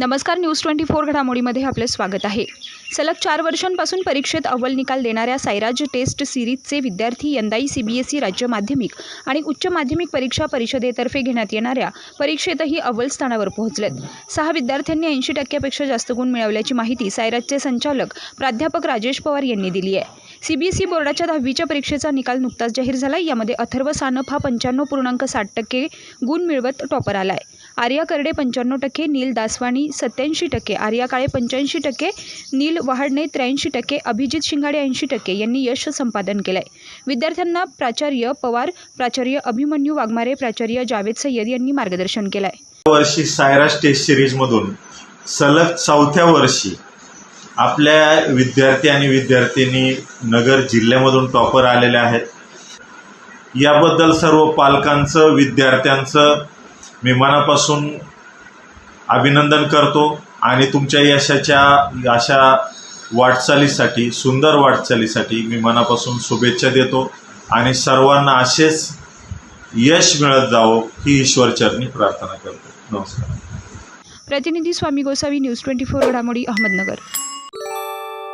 नमस्कार news twenty four घडामोडीमध्ये आपले स्वागत आहे. सलग चार वर्षांपासून परीक्षेत अव्वल निकाल देणाऱ्या सायराज टेस्ट सिरीजचे विद्यार्थी यंदाही सी बी एस ई राज्य माध्यमिक आणि उच्च माध्यमिक परीक्षा परिषदेतर्फे घेण्यात येणाऱ्या परीक्षेतही अव्वल स्थानावर पोहोचलेत. सहा विद्यार्थ्यांनी ऐंशी टक्क्यापेक्षा जास्त गुण मिळवल्याची माहिती सायराजचे संचालक प्राध्यापक राजेश पवार यांनी दिली आहे. सी बी एस ई बोर्डाच्या दहावीच्या परीक्षेचा निकाल नुकताच जाहीर झाला यामध्ये अथर्व सानप हा पंच्याण्णव पूर्णांक साठ टक्के गुण मिळवत टॉपर आला आहे आर्या करडे पंच्याण्णव टक्के नील दासवाणी सत्याऐंशी टक्के आर्या काळे पंच्याऐंशी टक्के नील वहाडणे त्र्याऐंशी टक्के अभिजित शिंगाडे ऐंशी टक्के यांनी यश संपादन केलं आहे विद्यार्थ्यांना प्राचार्य पवार प्राचार्य अभिमन्यू वाघमारे प्राचार्य जावेद सय्यद यांनी मार्गदर्शन केलं आहे वर्षी सायरा स्टेज सिरीजमधून सलग चौथ्या वर्षी आपल्या विद्यार्थी आणि विद्यार्थिनी नगर जिल्ह्यामधून टॉपर आलेले आहेत. याबद्दल सर्व पालकांचं विद्यार्थ्यांचं मी मनापासून अभिनंदन करतो आणि तुमच्या यशाच्या अशा वाटचालीसाठी सुंदर वाटचालीसाठी मी मनापासून शुभेच्छा देतो आणि सर्वांना असेच यश मिळत जावं ही ईश्वरचरणी प्रार्थना करतो. नमस्कार. प्रतिनिधी Swami Gosavi news twenty four घडामोडी अहमदनगर.